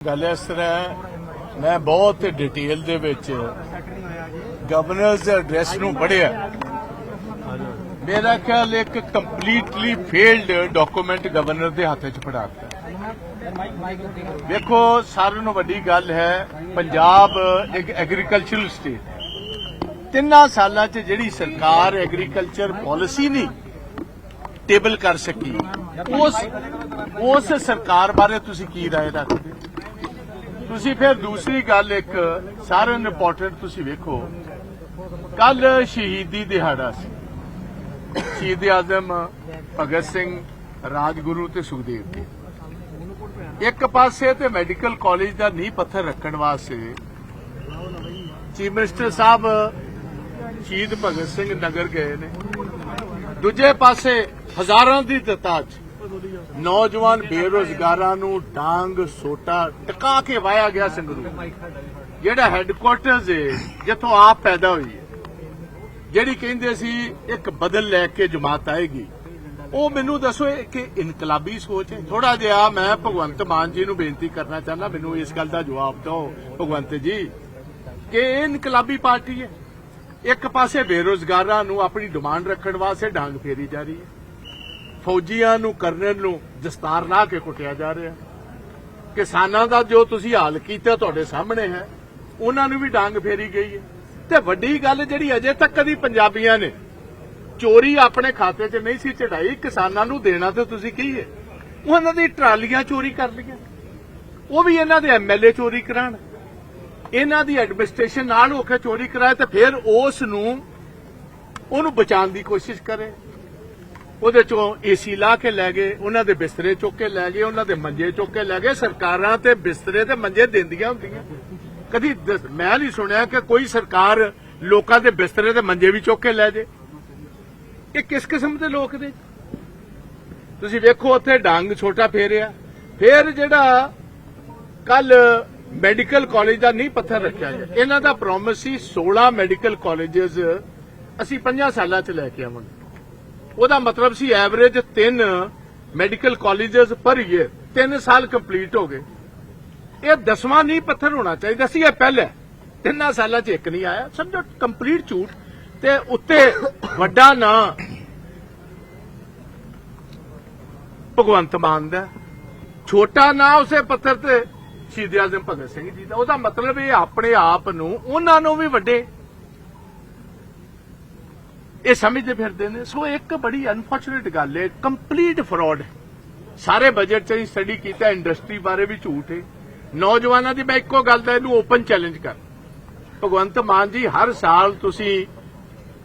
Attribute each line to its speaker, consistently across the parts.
Speaker 1: ਗੱਲ ਇਸ ਤਰ੍ਹਾਂ ਹੈ, ਮੈਂ ਬਹੁਤ ਡਿਟੇਲ ਦੇ ਵਿੱਚ ਗਵਰਨਰਸ ਦੇ ਐਡਰੈਸ ਨੂੰ ਪੜ੍ਹਿਆ ਮੇਰਾ ਖਿਆਲ ਇੱਕ ਕੰਪਲੀਟਲੀ ਫੇਲਡ ਡਾਕੂਮੈਂਟ ਗਵਰਨਰ ਦੇ ਹੱਥ 'ਚ ਫੜਾਤਾ ਵੇਖੋ ਸਾਰਿਆਂ ਨੂੰ ਵੱਡੀ ਗੱਲ ਹੈ ਪੰਜਾਬ ਇੱਕ ਐਗਰੀਕਲਚਰਲ ਸਟੇਟ ਹੈ ਤਿੰਨਾਂ ਸਾਲਾਂ 'ਚ ਜਿਹੜੀ ਸਰਕਾਰ ਐਗਰੀਕਲਚਰ ਪਾਲਿਸੀ ਨਹੀਂ ਟੇਬਲ ਕਰ ਸਕੀ ਉਸ ਉਸ ਸਰਕਾਰ ਬਾਰੇ ਤੁਸੀਂ ਕੀ رائے ਰੱਖਦੇ ਤੁਸੀਂ ਫਿਰ ਦੂਸਰੀ ਗੱਲ ਇੱਕ ਸਾਰਿਆਂ ਨੂੰ ਇੰਪੋਰਟੈਂਟ ਤੁਸੀਂ ਵੇਖੋ। ਕੱਲ ਸ਼ਹੀਦੀ ਦਿਹਾੜਾ ਸੀ। ਸ਼ਹੀਦ ਆਜ਼ਮ ਭਗਤ ਸਿੰਘ ਰਾਜਗੁਰੂ ਤੇ ਸੁਖਦੇਵ ਜੀ। ਇੱਕ ਪਾਸੇ ਤੇ ਮੈਡੀਕਲ ਕਾਲਜ ਦਾ ਨੀਂਹ ਪੱਥਰ ਰੱਖਣ ਵਾਸਤੇ ਚੀਫ ਮਿਨਿਸਟਰ ਸਾਹਿਬ ਸ਼ਹੀਦ ਭਗਤ ਸਿੰਘ ਨਗਰ ਗਏ ਨੇ। ਦੂਜੇ ਪਾਸੇ ਹਜ਼ਾਰਾਂ ਦੀ ਤਤਾਜ ਨੌਜਵਾਨ ਬੇਰੋਜ਼ਗਾਰਾਂ ਨੂੰ ਡਾਂਗ, ਸੋਟਾ ਟਿਕਾ ਕੇ ਵਾਇਆ ਗਿਆ ਸੰਗਰੂਰ। ਜਿਹੜਾ ਹੈੱਡਕੁਆਰਟਰਸ ਏ, ਜਿੱਥੋਂ ਆਪ ਪੈਦਾ ਹੋਈ ਹੈ ਜਿਹੜੀ ਕਹਿੰਦੇ ਸੀ, ਇੱਕ ਬਦਲ ਲੈ ਕੇ ਜਮਾਤ ਆਏਗੀ। ਉਹ ਮੈਨੂੰ ਦੱਸੋ ਕਿ ਇਨਕਲਾਬੀ ਸੋਚ ਹੈ ਥੋੜਾ ਜਿਹਾ ਮੈਂ ਭਗਵੰਤ ਮਾਨ ਜੀ ਨੂੰ ਬੇਨਤੀ ਕਰਨਾ ਚਾਹੁੰਦਾ, ਮੈਨੂੰ ਇਸ ਗੱਲ ਦਾ ਜਵਾਬ ਦਿਓ, ਭਗਵੰਤ ਜੀ, ਕਿ ਇਹ ਇਨਕਲਾਬੀ ਪਾਰਟੀ ਹੈ ਇੱਕ ਪਾਸੇ ਬੇਰੋਜ਼ਗਾਰਾਂ ਨੂੰ ਆਪਣੀ ਡਿਮਾਂਡ ਰੱਖਣ ਵਾਸਤੇ ਡਾਂਗ ਫੇਰੀ ਜਾ ਰਹੀ ਹੈ ਫੌਜੀਆਂ ਨੂੰ ਕਰਨਲ ਨੂੰ ਦਸਤਾਰ ਲਾ ਕੇ ਕੁੱਟਿਆ ਜਾ ਰਿਹਾ। ਕਿਸਾਨਾਂ ਦਾ ਜੋ ਤੁਸੀਂ ਹਾਲ ਕੀਤਾ ਤੁਹਾਡੇ ਸਾਹਮਣੇ ਹੈ, ਉਹਨਾਂ ਨੂੰ ਵੀ ਡਾਂਗ ਫੇਰੀ ਗਈ ਹੈ। ਤੇ ਵੱਡੀ ਗੱਲ ਜਿਹੜੀ ਅਜੇ ਤੱਕ ਕਦੀ ਪੰਜਾਬੀਆਂ ਨੇ ਚੋਰੀ ਆਪਣੇ ਖਾਤੇ 'ਚ ਨਹੀਂ ਸੀ ਚੜਾਈ, ਕਿਸਾਨਾਂ ਨੂੰ ਦੇਣਾ ਤੇ ਤੁਸੀਂ ਕੀ ਹੈ? ਉਹਨਾਂ ਦੀ ਟਰਾਲੀਆਂ ਚੋਰੀ ਕਰ ਲਈਆਂ। ਉਹ ਵੀ ਇਹਨਾਂ ਦੇ ਐਮਐਲਏ ਚੋਰੀ ਕਰਾਣ ਇਹਨਾਂ ਦੀ ਐਡਮਿਨਿਸਟ੍ਰੇਸ਼ਨ ਨਾਲ ਹੋ ਕੇ ਚੋਰੀ ਕਰਾਏ ਤੇ ਫਿਰ ਉਸ ਨੂੰ, ਉਹਨੂੰ ਬਚਾਉਣ ਦੀ ਕੋਸ਼ਿਸ਼ ਕਰੇ। ਉਹਦੇ ਚੋਂ ਏਸੀ ਲਾ ਕੇ ਲੈ ਗਏ, ਉਹਨਾਂ ਦੇ ਬਿਸਤਰੇ ਚੁੱਕ ਕੇ ਲੈ ਗਏ, ਉਹਨਾਂ ਦੇ ਮੰਜੇ ਚੁੱਕ ਕੇ ਲੈ ਗਏ। ਸਰਕਾਰਾਂ ਤੇ ਬਿਸਤਰੇ ਤੇ ਮੰਜੇ ਦਿੰਦੀਆਂ ਹੁੰਦੀਆਂ। ਕਦੀ ਮੈਂ ਨਹੀਂ ਸੁਣਿਆ ਕਿ ਕੋਈ ਸਰਕਾਰ ਲੋਕਾਂ ਦੇ ਬਿਸਤਰੇ ਤੇ ਮੰਜੇ ਵੀ ਚੁੱਕ ਕੇ ਲੈ ਜੇ। ਇਹ ਕਿਸ ਕਿਸਮ ਦੇ ਲੋਕ ਨੇ? ਤੁਸੀਂ ਵੇਖੋ, ਉੱਥੇ ਡਾਂਗ ਛੋਟਾ ਫੇਰਿਆ। ਫੇਰ ਜਿਹੜਾ ਕੱਲ ਮੈਡੀਕਲ ਕਾਲਜ ਦਾ ਨਹੀਂ ਪੱਥਰ ਰੱਖਿਆ ਗਿਆ। ਇਹਨਾਂ ਦਾ ਪ੍ਰੋਮਿਸ ਸੀ 16 ਮੈਡੀਕਲ ਕਾਲਜਸ ਅਸੀਂ 5 ਸਾਲਾਂ 'ਚ ਲੈ ਕੇ ਆਵਾਂਗੇ। ਉਹਦਾ ਮਤਲਬ ਸੀ average 3 medical colleges per year 3 ਸਾਲ ਕੰਪਲੀਟ ਹੋ ਗਏ। ਇਹ ਦਸਵਾਂ ਨਹੀਂ ਪੱਥਰ ਹੋਣਾ ਚਾਹੀਦਾ ਸੀ, ਇਹ ਪਹਿਲੇ। ਤਿੰਨਾਂ ਸਾਲਾਂ 'ਚ ਇੱਕ ਨਹੀਂ ਆਇਆ। ਸਮਝੋ, ਕੰਪਲੀਟ ਝੂਠ। ਤੇ ਉੱਤੇ ਵੱਡਾ ਨਾਂ ਭਗਵੰਤ ਮਾਨ ਦਾ। ਛੋਟਾ ਨਾਂ ਉਸੇ ਪੱਥਰ ਤੇ ਸ਼ਹੀਦ ਆਜ਼ਮ ਭਗਤ ਸਿੰਘ ਜੀ ਦਾ। ਉਹਦਾ ਮਤਲਬ ਇਹ ਆਪਣੇ ਆਪ ਨੂੰ, ਉਹਨਾਂ ਨੂੰ ਵੀ ਵੱਡੇ ਇਹ ਸਮਝਦੇ ਫਿਰਦੇ ਨੇ। ਸੋ ਇੱਕ ਬੜੀ ਅਨਫੋਰਚੂਨੇਟ ਗੱਲ ਹੈ ਕੰਪਲੀਟ ਫਰਾਡ ਸਾਰੇ ਬਜਟ 'ਚ ਸਟੱਡੀ ਕੀਤਾ ਇੰਡਸਟਰੀ ਬਾਰੇ ਵੀ ਝੂਠ ਹੈ। ਨੌਜਵਾਨਾਂ ਦੀ ਮੈਂ ਇੱਕੋ ਗੱਲ ਦਾ ਇਹਨੂੰ ਓਪਨ ਚੈਲੰਜ ਕਰ। ਭਗਵੰਤ ਮਾਨ ਜੀ, ਹਰ ਸਾਲ ਤੁਸੀਂ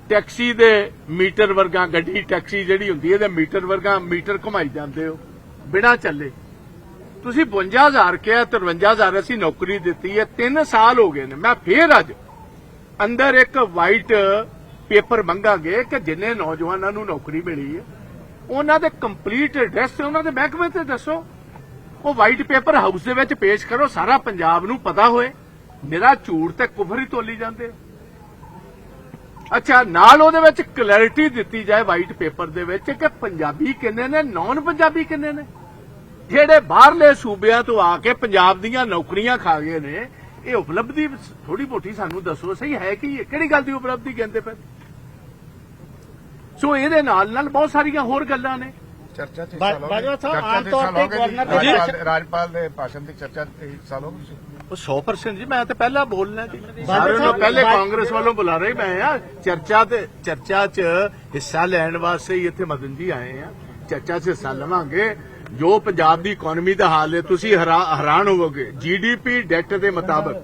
Speaker 1: ਟੈਕਸੀ ਦੇ ਮੀਟਰ ਵਰਗਾ, ਗੱਡੀ ਟੈਕਸੀ ਜਿਹੜੀ ਹੁੰਦੀ ਹੈ, ਇਹਦੇ ਮੀਟਰ ਵਰਗਾ ਮੀਟਰ ਘੁਮਾਈ ਜਾਂਦੇ ਹੋ, ਬਿਨਾਂ ਚੱਲੇ। ਤੁਸੀਂ 52000 ਕਿਹਾ 53000 ਅਸੀਂ ਨੌਕਰੀ ਦਿੱਤੀ ਹੈ 3 ਸਾਲ ਹੋ ਗਏ ਨੇ। ਮੈਂ ਫੇਰ ਅੱਜ ਅੰਦਰ ਇੱਕ ਵਾਈਟ ਪੇਪਰ ਮੰਗਾਂਗੇ ਕਿ ਜਿੰਨੇ ਨੌਜਵਾਨਾਂ ਨੂੰ ਨੌਕਰੀ ਮਿਲੀ ਹੈ, ਉਹਨਾਂ ਦੇ ਕੰਪਲੀਟ ਐਡਰੈਸ ਉਹਨਾਂ ਦੇ ਮਹਿਕਮੇ ਤੇ ਦੱਸੋ। ਉਹ ਵਾਈਟ ਪੇਪਰ ਹਾਊਸ ਦੇ ਵਿੱਚ ਪੇਸ਼ ਕਰੋ, ਸਾਰਾ ਪੰਜਾਬ ਨੂੰ ਪਤਾ ਹੋਏ। ਮੇਰਾ ਝੂਠ ਤੇ ਕੁਫਰ ਹੀ ਤੋਲੀ ਜਾਂਦੇ। ਅੱਛਾ, ਨਾਲ ਉਹਦੇ ਵਿੱਚ ਕਲੈਰਿਟੀ ਦਿੱਤੀ ਜਾਏ ਵਾਈਟ ਪੇਪਰ ਦੇ ਵਿੱਚ ਕਿ ਪੰਜਾਬੀ ਕਿੰਨੇ ਨੇ ਨਾਨ ਪੰਜਾਬੀ ਕਿੰਨੇ ਨੇ? ਜਿਹੜੇ ਬਾਹਰਲੇ ਸੂਬਿਆਂ ਤੋਂ ਆ ਕੇ ਪੰਜਾਬ ਦੀਆਂ ਨੌਕਰੀਆਂ ਖਾ ਗਏ ਨੇ, ਇਹ ਉਪਲਬਧੀ ਥੋੜੀ ਮੋਟੀ ਸਾਨੂੰ ਦੱਸੋ, ਸਹੀ ਹੈ ਕਿ ਕਿਹੜੀ ਗੱਲ ਦੀ ਉਪਲਬਧੀ ਕਹਿੰਦੇ ਪਏ? ਸੋ ਇਹਦੇ ਨਾਲ ਨਾਲ ਬਹੁਤ ਸਾਰੀਆਂ ਹੋਰ ਗੱਲਾਂ ਨੇ
Speaker 2: ਚਰਚਾ ਹਿੱਸਾ
Speaker 3: ਬਾਜਵਾ? ਸਾਹਿਬ, ਆਮ ਤੌਰ ਤੇ? ਗਵਰਨਰ
Speaker 2: ਰਾਜਪਾਲ- ਦੇ ਭਾਸ਼ਣ ਦੀ ਚਰਚਾ ਤੇ ਹਿੱਸਾ ਲਓਗੇ ਤੁਸੀਂ
Speaker 1: ਉਹ 100% ਜੀ ਮੈਂ ਤਾਂ ਪਹਿਲਾਂ ਬੋਲਣਾ ਜੀ
Speaker 3: ਬਾਜਵਾ
Speaker 1: ਸਾਰਿਆਂ ਨੂੰ
Speaker 3: ਸਾਹਿਬ,
Speaker 1: ਪਹਿਲੇ
Speaker 3: ਬਾਜ-
Speaker 1: ਕਾਂਗਰਸ ਵੱਲੋਂ ਬੁਲਾ ਰਹੇ ਮੈਂ ਆ ਚਰਚਾ ਤੇ ਚਰਚਾ 'ਚ ਹਿੱਸਾ ਲੈਣ ਵਾਸਤੇ ਹੀ ਇੱਥੇ ਮਦਨ ਜੀ ਆਏ ਆ ਚਰਚਾ 'ਚ ਹਿੱਸਾ ਲਵਾਂਗੇ ਜੋ ਪੰਜਾਬ ਦੀ ਇਕਨੋਮੀ ਦਾ ਹਾਲ ਹੈ ਤੁਸੀਂ ਹੈਰਾ- ਹੈਰਾਨ ਹੋਵੋਗੇ ਜੀਡੀਪੀ ਡੈਟ ਦੇ ਮੁਤਾਬਕ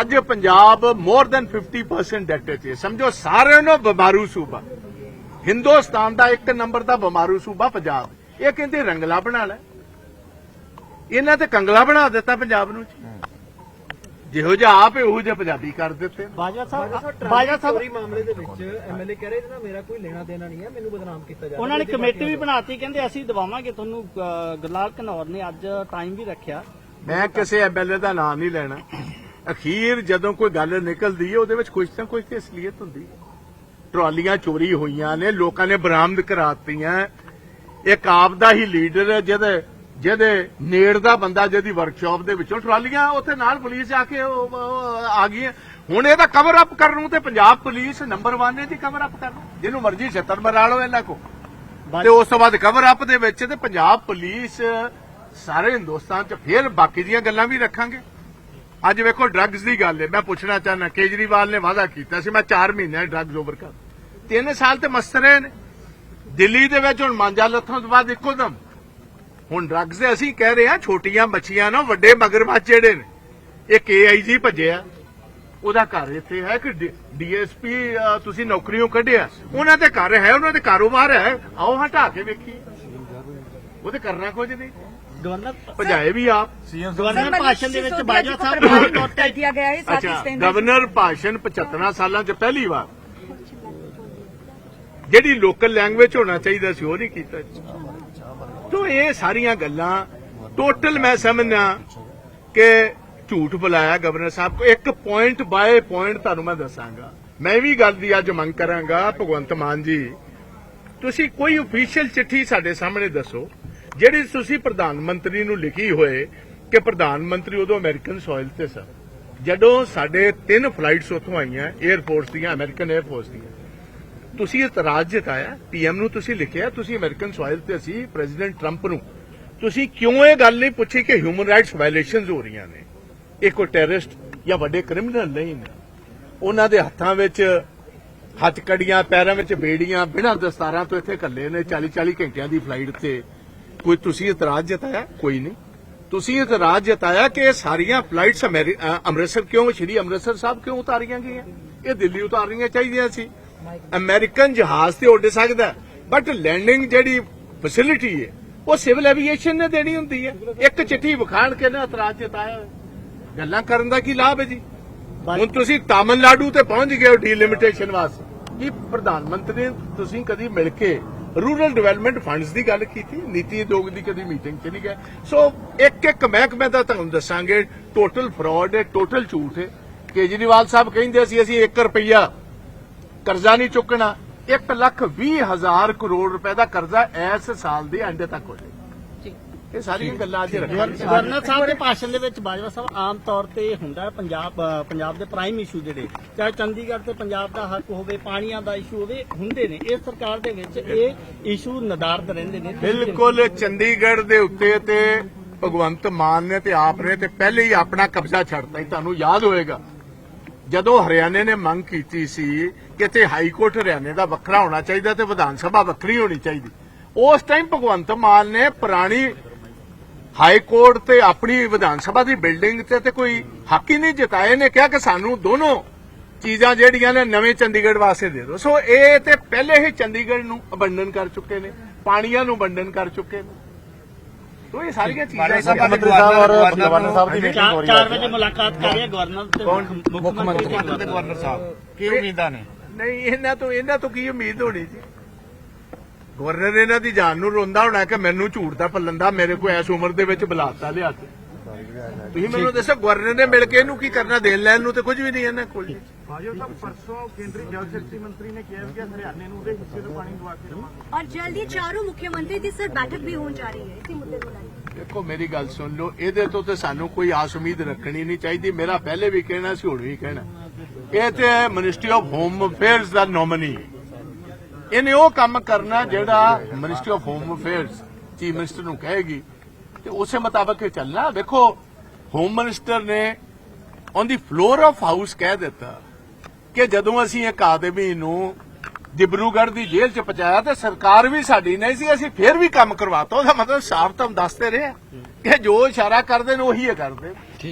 Speaker 1: ਅੱਜ ਪੰਜਾਬ ਮੋਰ ਦੈਨ 50% ਡੈਟ 'ਚ ਹੈ। ਸਮਝੋ ਸਾਰਿਆਂ ਨੂੰ ਬਿਮਾਰੂ ਸੂਬਾ। ਹਿੰਦੁਸਤਾਨ ਦਾ ਇੱਕ ਨੰਬਰ ਦਾ ਬਿਮਾਰੂ ਸੂਬਾ ਪੰਜਾਬ। ਇਹ ਕਹਿੰਦੇ ਰੰਗਲਾ ਬਣਾ ਲੈ। ਇਹਨਾਂ ਤੇ ਕੰਗਲਾ ਬਣਾ ਦਿੱਤਾ ਪੰਜਾਬ ਨੂੰ। ਜਿਹੋ ਜਿਹਾ ਆਪ ਹੈ ਉਹੋ ਜਿਹਾ ਪੰਜਾਬੀ ਕਰ ਦਿੱਤੇ।
Speaker 3: ਬਾਜਵਾ ਸਾਹਿਬ ਬਾਜਵਾ
Speaker 4: ਬਾਜਵਾ
Speaker 3: ਸਾਹਿਬ
Speaker 4: ਚੋਰੀ ਮਾਮਲੇ ਦੇ ਵਿੱਚ ਐਮਐਲਏ ਕਹਿ ਰਹੇ ਨੇ ਨਾ ਮੇਰਾ ਕੋਈ ਲੈਣਾ ਦੇਣਾ ਨਹੀਂ ਹੈ ਮੈਨੂੰ ਬਦਨਾਮ ਕੀਤਾ ਜਾ ਰਿਹਾ
Speaker 3: ਉਹਨਾਂ ਨੇ ਕਮੇਟੀ ਵੀ ਬਣਾਤੀ ਕਹਿੰਦੇ ਅਸੀਂ ਦਵਾਵਾਂਗੇ ਤੁਹਾਨੂੰ ਗੁਰਲਾਲ ਘਨੌਰ ਨੇ ਅੱਜ ਟਾਈਮ ਵੀ ਰੱਖਿਆ।
Speaker 1: ਮੈਂ ਕਿਸੇ ਐਮਐਲਏ ਦਾ ਨਾਮ ਨਹੀਂ ਲੈਣਾ। ਅਖੀਰ ਜਦੋਂ ਕੋਈ ਗੱਲ ਨਿਕਲਦੀ ਹੈ ਉਹਦੇ ਵਿੱਚ ਕੁਝ ਨਾ ਕੁਝ ਤੇ ਅਸਲੀਅਤ ਹੁੰਦੀ ਹੈ। ਟਰਾਲੀਆਂ ਚੋਰੀ ਹੋਈਆਂ ਨੇ ਲੋਕਾਂ ਨੇ ਬਰਾਮਦ ਕਰਾਤੀਆਂ। ਇੱਕ ਆਪ ਦਾ ਹੀ ਲੀਡਰ ਜਿਹਦੇ ਜਿਹਦੇ ਨੇੜ ਦਾ ਬੰਦਾ ਜਿਹਦੀ ਵਰਕਸ਼ਾਪ ਦੇ ਵਿੱਚੋਂ ਟਰਾਲੀਆਂ ਉੱਥੇ ਨਾਲ ਪੁਲਿਸ ਆ ਕੇ ਆ ਗਈ। ਹੁਣ ਇਹਦਾ ਕਵਰ ਅਪ ਕਰਨ ਨੂੰ ਤੇ ਪੰਜਾਬ ਪੁਲਿਸ ਨੰਬਰ 1 ਹੈ ਜੀ ਕਵਰ ਅਪ ਕਰਨ। ਜਿਹਨੂੰ ਮਰਜ਼ੀ ਛੱਤਰ ਮਰਾ ਲਓ ਇਹਨਾਂ ਕੋ ਤੇ ਉਸ ਤੋਂ ਬਾਅਦ ਕਵਰ ਅਪ ਦੇ ਵਿੱਚ ਤੇ ਪੰਜਾਬ ਪੁਲਿਸ ਸਾਰੇ ਹਿੰਦੁਸਤਾਨ ਚ ਫੇਰ ਬਾਕੀ ਦੀਆਂ ਗੱਲਾਂ ਵੀ ਰੱਖਾਂਗੇ। ਅੱਜ ਵੇਖੋ ਡਰੱਗਸ ਦੀ ਗੱਲ ਹੈ ਮੈਂ ਪੁੱਛਣਾ ਚਾਹਨਾ ਕੇਜਰੀਵਾਲ ਨੇ ਵਾਅਦਾ ਕੀਤਾ ਸੀ, ਮੈਂ 4 ਮਹੀਨੇ ਡਰੱਗਸ ਓਵਰ ਕਰ 3 ਸਾਲ ਤੇ ਮਸਤ ਰਹੇ ਨੇ। ਦਿੱਲੀ ਦੇ ਵਿੱਚ ਹੁਣ ਮਾਂਜਾ ਲੱਥੋਂ ਤੋਂ ਬਾਅਦ ਇੱਕੋ ਦਮ। ਹੁਣ ਡਰੱਗਸ ਦੇ ਅਸੀਂ ਕਹਿ ਰਹੇ ਹਾਂ, ਛੋਟੀਆਂ ਬੱਚੀਆਂ ਨਾ, ਵੱਡੇ ਮਗਰਮੱਛ ਜਿਹੜੇ ਨੇ, ਇਹ ਕੇਆਈਜੀ ਭੱਜਿਆ। ਉਹਦਾ ਘਰ ਇੱਥੇ ਹੈ ਕਿ ਡੀਐਸਪੀ ਤੁਸੀਂ ਨੌਕਰੀਓਂ ਕੱਢਿਆ। ਉਹਨਾਂ ਦੇ ਘਰ ਹੈ, ਉਹਨਾਂ ਦੇ ਕਾਰੋਬਾਰ ਹੈ। ਆਓ ਹਟਾ ਕੇ ਵੇਖੀ ਉਹਦੇ ਕਰਨਾ ਕੁਝ ਨਹੀਂ।
Speaker 3: ਗਵਰਨਰ
Speaker 1: ਭਜਾਏ ਵੀ ਆਪ।
Speaker 3: ਸੀਐਮ
Speaker 5: ਗਵਰਨਰ
Speaker 3: ਭਾਸ਼ਣ ਦੇ ਵਿੱਚ ਬਾਜਵਾ ਸਾਹਿਬ ਨੂੰ
Speaker 5: ਨੋਟ ਕਰ ਦਿੱਤਾ ਗਿਆ ਹੈ
Speaker 1: ਸਾਥ
Speaker 5: ਇਸ
Speaker 1: ਗਵਰਨਰ ਭਾਸ਼ਣ 75 ਸਾਲਾਂ 'ਚ ਪਹਿਲੀ ਵਾਰ। ਜਿਹੜੀ ਲੋਕਲ ਲੈਂਗੁਏਜ ਹੋਣਾ ਚਾਹੀਦਾ ਸੀ ਉਹ ਨਹੀਂ ਕੀਤਾ ਤੋਂ ਇਹ ਸਾਰੀਆਂ ਗੱਲਾਂ ਟੋਟਲ ਮੈਂ ਸਮਝਣਾ ਕਿ ਝੂਠ ਬੁਲਾਇਆ ਗਵਰਨਰ ਸਾਹਿਬ ਕੋ। ਇੱਕ ਪੁਆਇੰਟ ਬਾਏ ਪੁਆਇੰਟ ਤੁਹਾਨੂੰ ਮੈਂ ਦੱਸਾਂਗਾ। ਮੈਂ ਵੀ ਗੱਲ ਦੀ ਅੱਜ ਮੰਗ ਕਰਾਂਗਾ ਭਗਵੰਤ ਮਾਨ ਜੀ। ਤੁਸੀਂ ਕੋਈ ਅਫੀਸ਼ੀਅਲ ਚਿੱਠੀ ਸਾਡੇ ਸਾਹਮਣੇ ਦੱਸੋ। ਜਿਹੜੀ ਤੁਸੀਂ ਪ੍ਰਧਾਨ ਮੰਤਰੀ ਨੂੰ ਲਿਖੀ ਹੋਏ ਕਿ ਪ੍ਰਧਾਨ ਮੰਤਰੀ ਉਦੋਂ ਅਮਰੀਕਨ ਸੋਇਲ ਤੇ ਸਨ। ਜਦੋਂ ਸਾਡੇ ਤਿੰਨ ਫਲਾਈਟਸ ਉੱਥੋਂ ਆਈਆਂ 에ਅਰ ਫੋਰਸ ਦੀਆਂ ਅਮਰੀਕਨ 에ਅਰ ਫੋਰਸ ਦੀਆਂ। ਤੁਸੀਂ ਇਤਰਾਜ਼ ਜਤਾਇਆ ਪੀਐਮ ਨੂੰ ਤੁਸੀਂ ਲਿਖਿਆ, ਤੁਸੀਂ ਅਮਰੀਕਨ ਸੋਇਲ ਤੇ ਸੀ ਪ੍ਰੈਜ਼ੀਡੈਂਟ ਟਰੰਪ ਨੂੰ। ਤੁਸੀਂ ਕਿਉਂ ਇਹ ਗੱਲ ਨਹੀਂ ਪੁੱਛੀ ਕਿ ਹਿਊਮਨ ਰਾਈਟਸ ਵਾਇਲੇਸ਼ਨਸ ਹੋ ਰਹੀਆਂ ਨੇ? ਇਹ ਕੋਈ ਟੈਰਰਿਸਟ ਜਾਂ ਵੱਡੇ ਕ੍ਰਿਮੀਨਲ ਨਹੀਂ ਨੇ। ਉਹਨਾਂ ਦੇ ਹੱਥਾਂ ਵਿੱਚ ਹੱਥ ਕੜੀਆਂ ਪੈਰਾਂ ਵਿੱਚ ਬੇੜੀਆਂ ਬਿਨਾਂ ਦਸਤਾਰਾਂ ਤੋਂ ਇੱਥੇ ਇਕੱਲੇ ਨੇ 40 40 ਘੰਟਿਆਂ ਦੀ ਫਲਾਈਟ ਤੇ। ਕੋਈ ਤੁਸੀਂ ਇਤਰਾਜ਼ ਜਤਾਇਆ? ਕੋਈ ਨਹੀਂ। ਤੁਸੀਂ ਇਤਰਾਜ਼ ਜਤਾਇਆ ਕਿ ਇਹ ਸਾਰੀਆਂ ਫਲਾਈਟਸ ਅੰਮ੍ਰਿਤਸਰ ਕਿਉਂ, ਸ਼੍ਰੀ ਅੰਮ੍ਰਿਤਸਰ ਸਾਹਿਬ ਕਿਉਂ ਉਤਾਰੀਆਂ ਗਈਆਂ? ਇਹ ਦਿੱਲੀ ਉਤਾਰਨੀਆਂ ਚਾਹੀਦੀਆਂ ਸੀ। ਅਮਰੀਕਨ ਜਹਾਜ਼ ਤੇ ਉੱਡ ਸਕਦਾ ਬਟ ਲੈਂਡਿੰਗ ਜਿਹੜੀ ਫੈਸਿਲਿਟੀ ਹੈ, ਉਹ ਸਿਵਲ ਐਵੀਏਸ਼ਨ ਨੇ ਦੇਣੀ ਹੁੰਦੀ ਹੈ। ਇੱਕ ਚਿੱਠੀ ਵਿਖਾਣ ਕੇ ਨਾ ਇਤਰਾਜ਼ ਜਤਾਇਆ ਗੱਲਾਂ ਕਰਨ ਦਾ ਕੀ ਲਾਭ ਹੈ ਜੀ? ਹੁਣ ਤੁਸੀਂ ਤਾਮਿਲਨਾਡੂ ਤੇ ਪਹੁੰਚ ਗਏ ਹੋ ਡੀਲਿਮਿਟੇਸ਼ਨ ਵਾਸਤੇ। ਕੀ ਪ੍ਰਧਾਨ ਮੰਤਰੀ ਤੁਸੀਂ ਕਦੀ ਮਿਲ ਕੇ ਰੂਰਲ ਡਿਵੈਲਪਮੈਂਟ ਫੰਡਸ ਦੀ ਗੱਲ ਕੀਤੀ, ਨੀਤੀ ਆਯੋਗ ਦੀ ਕਦੀ ਮੀਟਿੰਗ 'ਚ ਨਹੀਂ ਗਏ। ਸੋ ਇੱਕ ਇੱਕ ਮਹਿਕਮੇ ਦਾ ਤੁਹਾਨੂੰ ਦੱਸਾਂਗੇ ਟੋਟਲ ਫਰਾਡ ਹੈ ਟੋਟਲ ਝੂਠ ਹੈ। ਕੇਜਰੀਵਾਲ ਸਾਹਿਬ ਕਹਿੰਦੇ ਸੀ, ਅਸੀਂ 1 ਰੁਪਈਆ ਕਰਜ਼ਾ ਨਹੀਂ ਚੁੱਕਣਾ 1 ਲੱਖ 20 ਹਜ਼ਾਰ ਕਰੋੜ ਰੁਪਏ ਦਾ ਕਰਜ਼ਾ ਇਸ ਸਾਲ ਦੇ ਐਂਡ ਤੱਕ ਹੋ ਜਾਏ ਇਹ ਸਾਰੀਆਂ ਗੱਲਾਂ ਅੱਜ ਰੱਖੀਆਂ
Speaker 3: ਗਵਰਨਰ ਸਾਹਿਬ ਦੇ ਭਾਸ਼ਣ ਦੇ ਵਿੱਚ ਬਾਜਵਾ ਸਾਹਿਬ ਆਮ ਤੌਰ ਤੇ ਹੁੰਦਾ ਪੰਜਾਬ ਪੰਜਾਬ ਦੇ ਪ੍ਰਾਈਮ ਇਸ਼ੂ ਜਿਹੜੇ ਚਾਹੇ ਚੰਡੀਗੜ੍ਹ ਤੇ ਪੰਜਾਬ ਦਾ ਹੱਕ ਹੋਵੇ ਪਾਣੀਆਂ ਦਾ ਇਸ਼ੂ ਹੋਵੇ ਹੁੰਦੇ ਨੇ। ਇਸ ਸਰਕਾਰ ਦੇ ਵਿੱਚ ਇਹ ਇਸ਼ੂ ਨਦਾਰਦ ਰਹਿੰਦੇ ਨੇ।
Speaker 1: ਬਿਲਕੁਲ ਚੰਡੀਗੜ੍ਹ ਦੇ ਉੱਤੇ ਤੇ ਭਗਵੰਤ ਮਾਨ ਨੇ ਤੇ ਆਪ ਨੇ ਤੇ ਪਹਿਲੇ ਹੀ ਆਪਣਾ ਕਬਜ਼ਾ ਛੱਡਤਾ ਤੁਹਾਨੂੰ ਯਾਦ ਹੋਏਗਾ। ਜਦੋਂ ਹਰਿਆਣੇ ਨੇ ਮੰਗ ਕੀਤੀ ਸੀ ਕਿ ਤੇ ਹਾਈ ਕੋਰਟ ਹਰਿਆਣੇ ਦਾ ਵੱਖਰਾ ਹੋਣਾ ਚਾਹੀਦਾ ਤੇ ਵਿਧਾਨ ਸਭਾ ਵੱਖਰੀ ਹੋਣੀ ਚਾਹੀਦੀ ਉਸ ਟਾਈਮ ਭਗਵੰਤ ਮਾਨ ਨੇ ਪੁਰਾਣੀ ਹਾਈ ਕੋਰਟ ਤੇ ਆਪਣੀ ਵਿਧਾਨ ਸਭਾ ਦੀ ਬਿਲਡਿੰਗ ਤੇ ਤੇ ਕੋਈ ਹੱਕ ਹੀ ਨਹੀਂ ਜਤਾਏ ਨੇ ਕਿਹਾ ਕਿ ਸਾਨੂੰ ਦੋਨੋਂ ਚੀਜ਼ਾਂ ਜਿਹੜੀਆਂ ਨੇ ਨਵੇਂ ਚੰਡੀਗੜ੍ਹ ਵਾਸਤੇ ਦੇ ਦਿਓ। ਸੋ ਇਹ ਤੇ ਪਹਿਲੇ ਹੀ ਚੰਡੀਗੜ੍ਹ ਨੂੰ ਅਬੰਡਨ ਕਰ ਚੁੱਕੇ ਨੇ ਪਾਣੀਆਂ ਨੂੰ ਅਬੰਡਨ ਕਰ ਚੁੱਕੇ ਨੇ। ਸੋ ਇਹ ਸਾਰੀਆਂ ਚੀਜ਼ਾਂ
Speaker 2: ਮੰਤਰੀ ਸਾਹਿਬ ਔਰ ਗਵਰਨਰ ਸਾਹਿਬ ਦੀ ਮੀਟਿੰਗ ਹੋ ਰਹੀ ਹੈ।
Speaker 3: ਵਜੇ ਮੁਲਾਕਾਤ ਕਰ ਰਹੇ ਗਵਰਨਰ ਤੇ ਮੁੱਖ ਮੰਤਰੀ
Speaker 2: ਤੇ ਗਵਰਨਰ। ਸਾਹਿਬ ਕੀ ਉਮੀਦਾਂ ਨੇ?
Speaker 1: ਨਹੀਂ ਇਹਨਾਂ ਤੋਂ ਇਹਨਾਂ ਤੋਂ ਕੀ ਉਮੀਦ ਹੋਣੀ ਜੀ? ਗਵਰਨਰ ਇਹਨਾਂ ਦੀ ਜਾਨ ਨੂੰ ਰੋਂਦਾ ਹੋਣਾ ਕਿ ਮੈਨੂੰ ਝੂਠ ਦਾ ਪੱਲਣ ਦਾ ਮੇਰੇ ਕੋਲ ਐਸ ਉਮਰ ਦੇ ਵਿੱਚ ਬੁਲਾਤਾ ਲਿਆ ਕੇ ਤੁਸੀਂ ਮੈਨੂੰ ਦੱਸੋ ਗਵਰਨਰ ਨੇ ਮਿਲ ਕੇ ਇਹਨੂੰ ਕੀ ਕਰਨਾ ਦੇਣ ਲੈਣ ਨੂੰ ਤੇ ਕੁਝ ਵੀ ਨਹੀਂ ਇਹਨਾਂ ਕੋਲ
Speaker 2: ਬਾਜੋ ਸਾਹਿਬ ਪਰਸੋਂ ਕੇਂਦਰੀ ਜਲ ਸ਼ਕਤੀ ਮੰਤਰੀ ਨੇ ਕਿਹਾ ਕਿ ਹਰਿਆਣੇ ਨੂੰ ਉਹਦੇ ਹਿੱਸੇ ਤੋਂ ਪਾਣੀ ਦਵਾ ਕੇ ਦੇਵਾਂਗੇ
Speaker 5: और जल्द ही चारों मुख्यमंत्री की सर बैठक भी होने जा रही है इसी मुद्दे को लेकर
Speaker 1: ਦੇਖੋ ਮੇਰੀ ਗੱਲ ਸੁਣ ਲਓ ਇਹਦੇ ਤੋਂ ਤੇ ਸਾਨੂੰ ਕੋਈ ਆਸ ਉਮੀਦ ਰੱਖਣੀ ਨਹੀਂ ਚਾਹੀਦੀ ਮੇਰਾ ਪਹਿਲੇ ਵੀ ਕਹਿਣਾ ਸੀ ਹੁਣ ਵੀ ਕਹਿਣਾ ਇਹ ਤੇ ਮਿਨਿਸਟਰੀ ਆਫ ਹੋਮ ਅਫੇਅਰਸ ਦਾ ਨੋਮਨੀ ਇਹਨੇ ਉਹ ਕੰਮ ਕਰਨਾ ਜਿਹੜਾ ministry of home affairs chief minister ਨੂੰ ਕਹੇਗੀ ਤੇ ਉਸੇ ਮੁਤਾਬਕ ਚੱਲਣਾ। ਵੇਖੋ ਹੋਮ ਮਿਨਿਸਟਰ ਨੇ on the floor of house ਕਹਿ ਦਿੱਤਾ ਕਿ ਜਦੋਂ ਅਸੀਂ ਇੱਕ ਆਦਮੀ ਨੂੰ ਦਿਬਰੂਗੜ੍ਹ ਦੀ ਜੇਲ੍ਹ 'ਚ ਪਹੁੰਚਾਇਆ ਤੇ ਸਰਕਾਰ ਵੀ ਸਾਡੀ ਨਹੀਂ ਸੀ, ਅਸੀਂ ਫੇਰ ਵੀ ਕੰਮ ਕਰਵਾਤਾ। ਉਹਦਾ ਮਤਲਬ ਸਾਫ਼ ਤੁਹਾਨੂੰ ਦੱਸਦੇ ਰਹੇ ਕਿ ਜੋ ਇਸ਼ਾਰਾ ਕਰਦੇ ਨੇ ਉਹੀ ਹੈ ਕਰਦੇ।